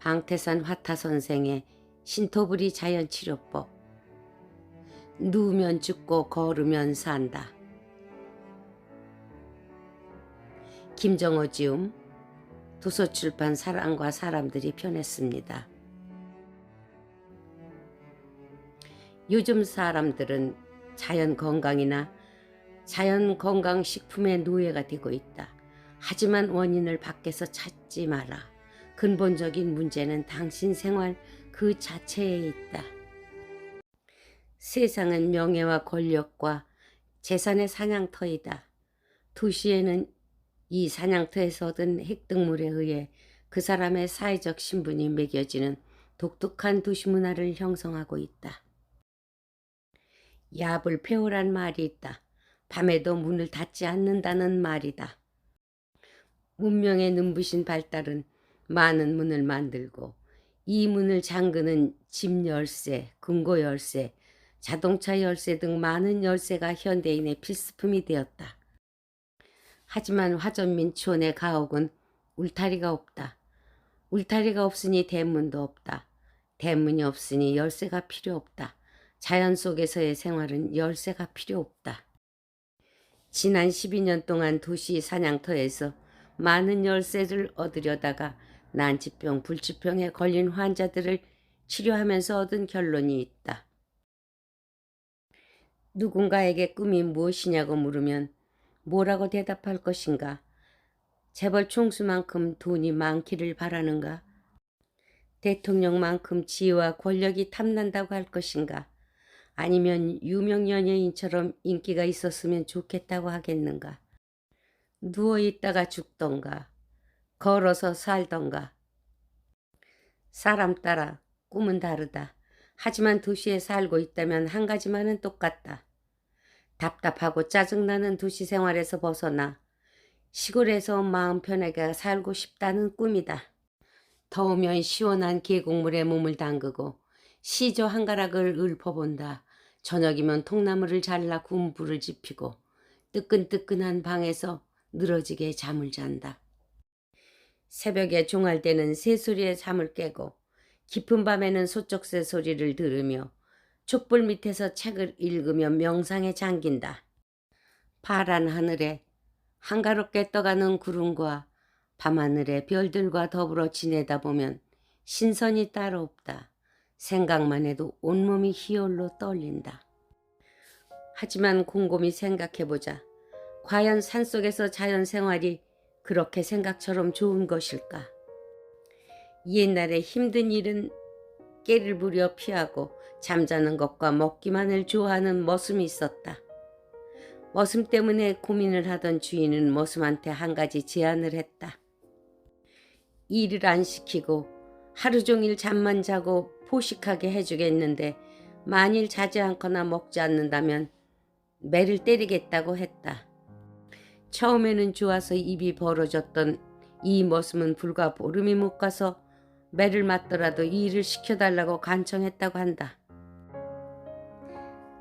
방태산 화타 선생의 신토부리 자연치료법 누우면 죽고 걸으면 산다. 김정호 지음 도서출판 사랑과 사람들이 편했습니다. 요즘 사람들은 자연 건강이나 자연 건강 식품의 노예가 되고 있다. 하지만 원인을 밖에서 찾지 마라. 근본적인 문제는 당신 생활 그 자체에 있다. 세상은 명예와 권력과 재산의 사냥터이다. 도시에는 이 사냥터에서 얻은 획득물에 의해 그 사람의 사회적 신분이 매겨지는 독특한 도시 문화를 형성하고 있다. 야불 폐호란 말이 있다. 밤에도 문을 닫지 않는다는 말이다. 문명의 눈부신 발달은 많은 문을 만들고 이 문을 잠그는 집 열쇠, 금고 열쇠, 자동차 열쇠 등 많은 열쇠가 현대인의 필수품이 되었다. 하지만 화전민 촌의 가옥은 울타리가 없다. 울타리가 없으니 대문도 없다. 대문이 없으니 열쇠가 필요 없다. 자연 속에서의 생활은 열쇠가 필요 없다. 지난 12년 동안 도시 사냥터에서 많은 열쇠를 얻으려다가 난치병, 불치병에 걸린 환자들을 치료하면서 얻은 결론이 있다. 누군가에게 꿈이 무엇이냐고 물으면 뭐라고 대답할 것인가? 재벌 총수만큼 돈이 많기를 바라는가? 대통령만큼 지위와 권력이 탐난다고 할 것인가? 아니면 유명 연예인처럼 인기가 있었으면 좋겠다고 하겠는가? 누워 있다가 죽던가, 걸어서 살던가. 사람 따라 꿈은 다르다. 하지만 도시에 살고 있다면 한 가지만은 똑같다. 답답하고 짜증나는 도시 생활에서 벗어나 시골에서 마음 편하게 살고 싶다는 꿈이다. 더우면 시원한 계곡물에 몸을 담그고 시조 한 가락을 읊어본다. 저녁이면 통나무를 잘라 구운 불을 지피고 뜨끈뜨끈한 방에서 늘어지게 잠을 잔다. 새벽에 종할 때는 새소리에 잠을 깨고 깊은 밤에는 소쩍새 소리를 들으며 촛불 밑에서 책을 읽으며 명상에 잠긴다. 파란 하늘에 한가롭게 떠가는 구름과 밤하늘의 별들과 더불어 지내다 보면 신선이 따로 없다. 생각만 해도 온몸이 희열로 떨린다. 하지만 곰곰이 생각해보자. 과연 산속에서 자연 생활이 그렇게 생각처럼 좋은 것일까? 옛날에 힘든 일은 깨를 부려 피하고 잠자는 것과 먹기만을 좋아하는 머슴이 있었다. 머슴 때문에 고민을 하던 주인은 머슴한테 한 가지 제안을 했다. 일을 안 시키고 하루 종일 잠만 자고 포식하게 해주겠는데 만일 자지 않거나 먹지 않는다면 매를 때리겠다고 했다. 처음에는 좋아서 입이 벌어졌던 이 머슴은 불과 보름이 못 가서 매를 맞더라도 일을 시켜달라고 간청했다고 한다.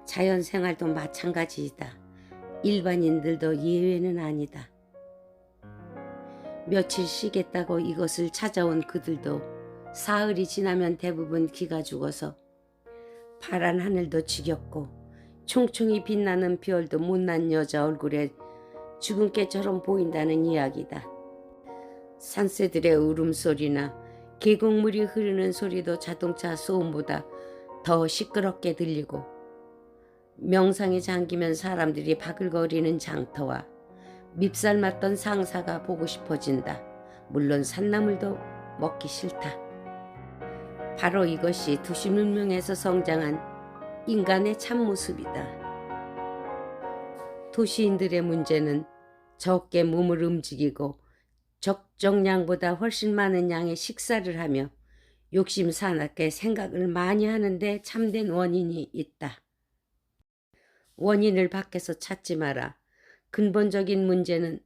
자연 생활도 마찬가지이다. 일반인들도 예외는 아니다. 며칠 쉬겠다고 이것을 찾아온 그들도 사흘이 지나면 대부분 기가 죽어서 파란 하늘도 지겹고 총총히 빛나는 별도 못난 여자 얼굴에 죽은 깨처럼 보인다는 이야기다. 산새들의 울음소리나 계곡물이 흐르는 소리도 자동차 소음보다 더 시끄럽게 들리고 명상에 잠기면 사람들이 바글거리는 장터와 밉살 맞던 상사가 보고 싶어진다. 물론 산나물도 먹기 싫다. 바로 이것이 도시 문명에서 성장한 인간의 참모습이다. 도시인들의 문제는 적게 몸을 움직이고 적정량보다 훨씬 많은 양의 식사를 하며 욕심 사납게 생각을 많이 하는데 참된 원인이 있다. 원인을 밖에서 찾지 마라. 근본적인 문제는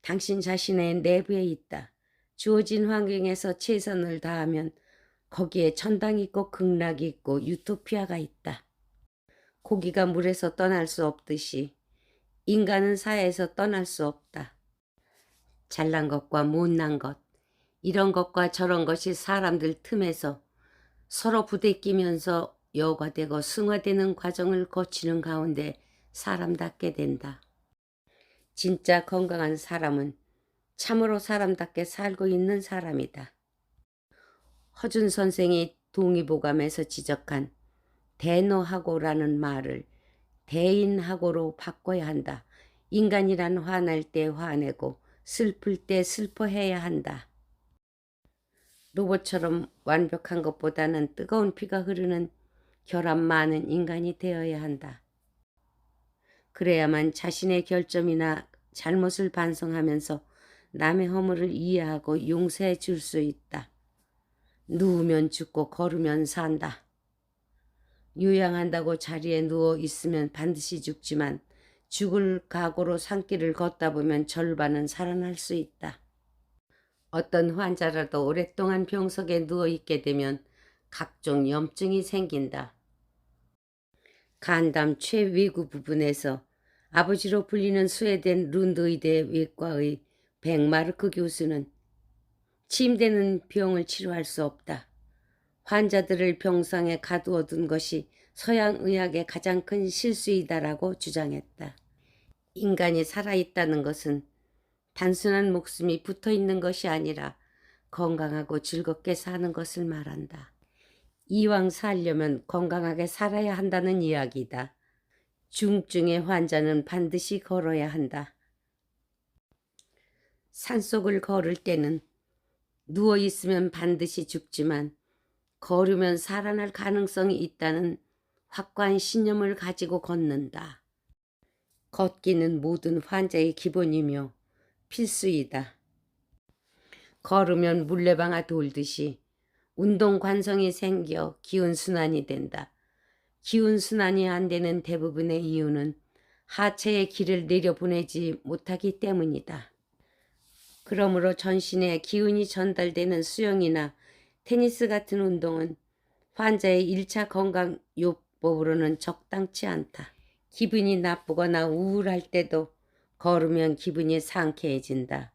당신 자신의 내부에 있다. 주어진 환경에서 최선을 다하면 거기에 천당이 있고 극락이 있고 유토피아가 있다. 고기가 물에서 떠날 수 없듯이 인간은 사회에서 떠날 수 없다. 잘난 것과 못난 것, 이런 것과 저런 것이 사람들 틈에서 서로 부대끼면서 여과되고 승화되는 과정을 거치는 가운데 사람답게 된다. 진짜 건강한 사람은 참으로 사람답게 살고 있는 사람이다. 허준 선생이 동의보감에서 지적한 대노하고라는 말을 대인하고로 바꿔야 한다. 인간이란 화날 때 화내고 슬플 때 슬퍼해야 한다. 로봇처럼 완벽한 것보다는 뜨거운 피가 흐르는 결함 많은 인간이 되어야 한다. 그래야만 자신의 결점이나 잘못을 반성하면서 남의 허물을 이해하고 용서해 줄 수 있다. 누우면 죽고 걸으면 산다. 요양한다고 자리에 누워 있으면 반드시 죽지만 죽을 각오로 산길을 걷다 보면 절반은 살아날 수 있다. 어떤 환자라도 오랫동안 병석에 누워 있게 되면 각종 염증이 생긴다. 간담 최위구 부분에서 아버지로 불리는 스웨덴 룬드의대 외과의 백마르크 교수는 침대는 병을 치료할 수 없다. 환자들을 병상에 가두어둔 것이 서양 의학의 가장 큰 실수이다라고 주장했다. 인간이 살아있다는 것은 단순한 목숨이 붙어 있는 것이 아니라 건강하고 즐겁게 사는 것을 말한다. 이왕 살려면 건강하게 살아야 한다는 이야기다. 중증의 환자는 반드시 걸어야 한다. 산속을 걸을 때는 누워 있으면 반드시 죽지만 걸으면 살아날 가능성이 있다는 확고한 신념을 가지고 걷는다. 걷기는 모든 환자의 기본이며 필수이다. 걸으면 물레방아 돌듯이 운동 관성이 생겨 기운 순환이 된다. 기운 순환이 안 되는 대부분의 이유는 하체의 기를 내려보내지 못하기 때문이다. 그러므로 전신에 기운이 전달되는 수영이나 테니스 같은 운동은 환자의 1차 건강 요법으로는 적당치 않다. 기분이 나쁘거나 우울할 때도 걸으면 기분이 상쾌해진다.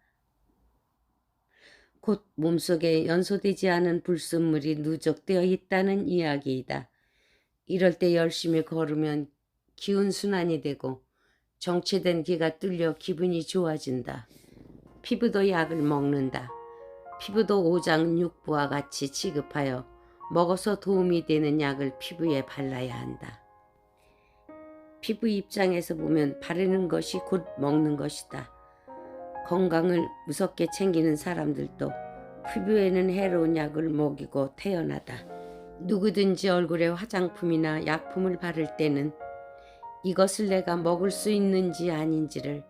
곧 몸속에 연소되지 않은 불순물이 누적되어 있다는 이야기이다. 이럴 때 열심히 걸으면 기운 순환이 되고 정체된 기가 뚫려 기분이 좋아진다. 피부도 약을 먹는다. 피부도 오장육부와 같이 취급하여 먹어서 도움이 되는 약을 피부에 발라야 한다. 피부 입장에서 보면 바르는 것이 곧 먹는 것이다. 건강을 무섭게 챙기는 사람들도 피부에는 해로운 약을 먹이고 태어나다. 누구든지 얼굴에 화장품이나 약품을 바를 때는 이것을 내가 먹을 수 있는지 아닌지를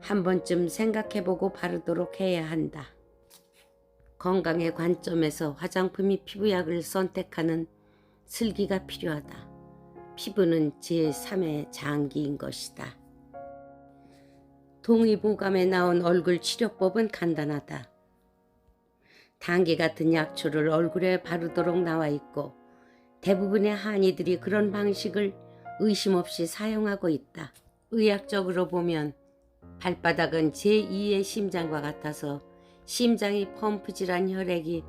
한 번쯤 생각해보고 바르도록 해야 한다. 건강의 관점에서 화장품이 피부약을 선택하는 슬기가 필요하다. 피부는 제3의 장기인 것이다. 동의보감에 나온 얼굴 치료법은 간단하다. 당귀 같은 약초를 얼굴에 바르도록 나와 있고 대부분의 한의들이 그런 방식을 의심 없이 사용하고 있다. 의학적으로 보면 발바닥은 제2의 심장과 같아서 심장이 펌프질한 혈액이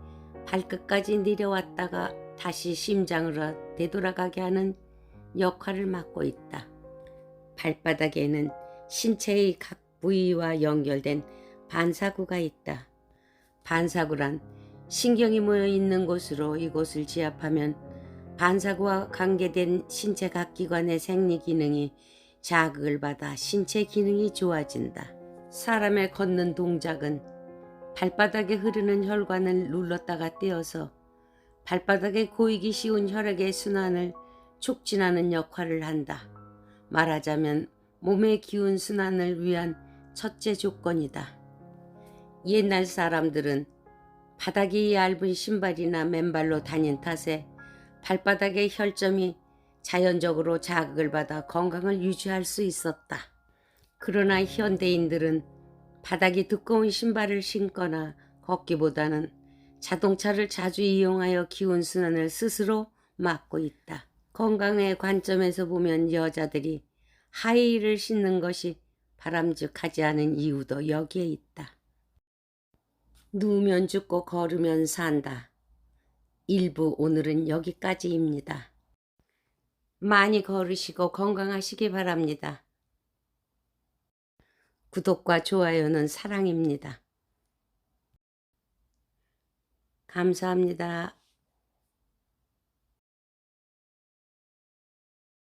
발끝까지 내려왔다가 다시 심장으로 되돌아가게 하는 역할을 맡고 있다. 발바닥에는 신체의 각 부위와 연결된 반사구가 있다. 반사구란 신경이 모여 있는 곳으로 이곳을 지압하면 반사구와 관계된 신체 각 기관의 생리 기능이 자극을 받아 신체 기능이 좋아진다. 사람의 걷는 동작은 발바닥에 흐르는 혈관을 눌렀다가 떼어서 발바닥에 고이기 쉬운 혈액의 순환을 촉진하는 역할을 한다. 말하자면 몸의 기운 순환을 위한 첫째 조건이다. 옛날 사람들은 바닥이 얇은 신발이나 맨발로 다닌 탓에 발바닥의 혈점이 자연적으로 자극을 받아 건강을 유지할 수 있었다. 그러나 현대인들은 바닥이 두꺼운 신발을 신거나 걷기보다는 자동차를 자주 이용하여 기운순환을 스스로 막고 있다. 건강의 관점에서 보면 여자들이 하이힐을 신는 것이 바람직하지 않은 이유도 여기에 있다. 누우면 죽고 걸으면 산다. 일부 오늘은 여기까지입니다. 많이 걸으시고 건강하시기 바랍니다. 구독과 좋아요는 사랑입니다. 감사합니다.